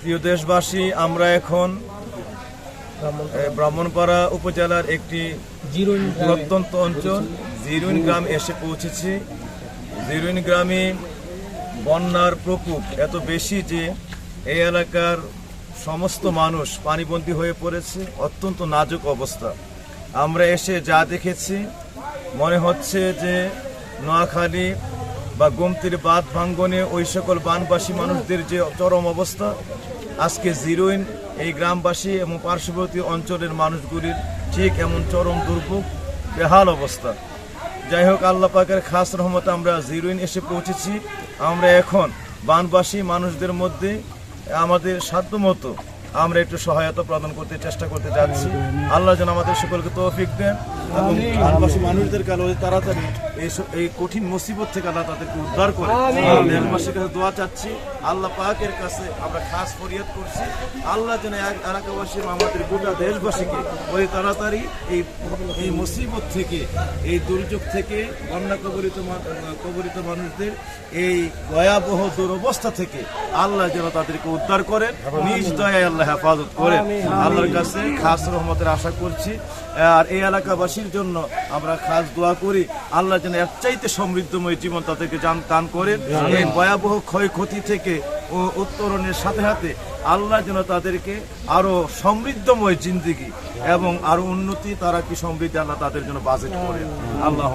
প্রিয় দেশবাসী আমরা এখন ব্রাহ্মণপাড়া উপজেলার একটি জিরোইন প্রত্যন্ত অঞ্চল জিরুইন গ্রাম এসে পৌঁছেছি। জিরুইন গ্রামে বন্যার প্রকোপ এত বেশি যে এই এলাকার সমস্ত মানুষ পানিবন্দী হয়ে পড়েছে অত্যন্ত নাজুক অবস্থা। আমরা এসে যা দেখেছি মনে হচ্ছে যে নোয়াখালী বা গোমতির বাঁধ ভাঙ্গনে ওই সকল বানবাসী মানুষদের যে চরম অবস্থা, আজকে জিরোইন এই গ্রামবাসী এবং পার্শ্ববর্তী অঞ্চলের মানুষগুলির ঠিক এমন চরম দুর্ভোগ, বেহাল অবস্থা। যাই হোক, আল্লাহ পাকের খাস রহমতে আমরা জিরোইন এসে পৌঁছেছি। আমরা এখন বানবাসী মানুষদের মধ্যে আমাদের সাধ্যমতো আমরা একটু সহায়তা প্রদান করতে চেষ্টা করতে যাচ্ছি। আল্লাহ যেন আমাদের সকলকে তৌফিক দেন। এবং আল্লাহ তাড়াতাড়ি এই এই কঠিন মুসিবত থেকে আল্লাহ তাদেরকে উদ্ধার করে। দেশবাসীর কাছে দোয়া চাচ্ছি আল্লাহ পাকের কাছে আমরা খাস ফরিয়াদ করছি। আল্লাহ যেন এলাকাবাসী আমাদের গোটা দেশবাসীকে ওই তাড়াতাড়ি এই এই মুসিবত থেকে এই দুর্যোগ থেকে বন্যা কবরিত কবরিত মানুষদের এই ভয়াবহ দুরবস্থা থেকে আল্লাহ যেন তাদেরকে উদ্ধার করেন। নিজ দয়ায় আল্লাহ হেফাজত করেন। আল্লাহর কাছে খাস রহমতের আশা করছি। আর এই এলাকাবাসীর জন্য আমরা খাস দোয়া করি। আল্লাহ যেন এক চাইতে সমৃদ্ধময় জীবন তাদেরকে যান দান করেন। এই ভয়াবহ ক্ষয়ক্ষতি থেকে ও উত্তরণের সাথে সাথে আল্লাহ যেন তাদেরকে আরও সমৃদ্ধময় জিন্দিগি এবং আরও উন্নতি তারা কি সমৃদ্ধি আল্লাহ তাদের জন্য বাজেট করেন। আল্লাহ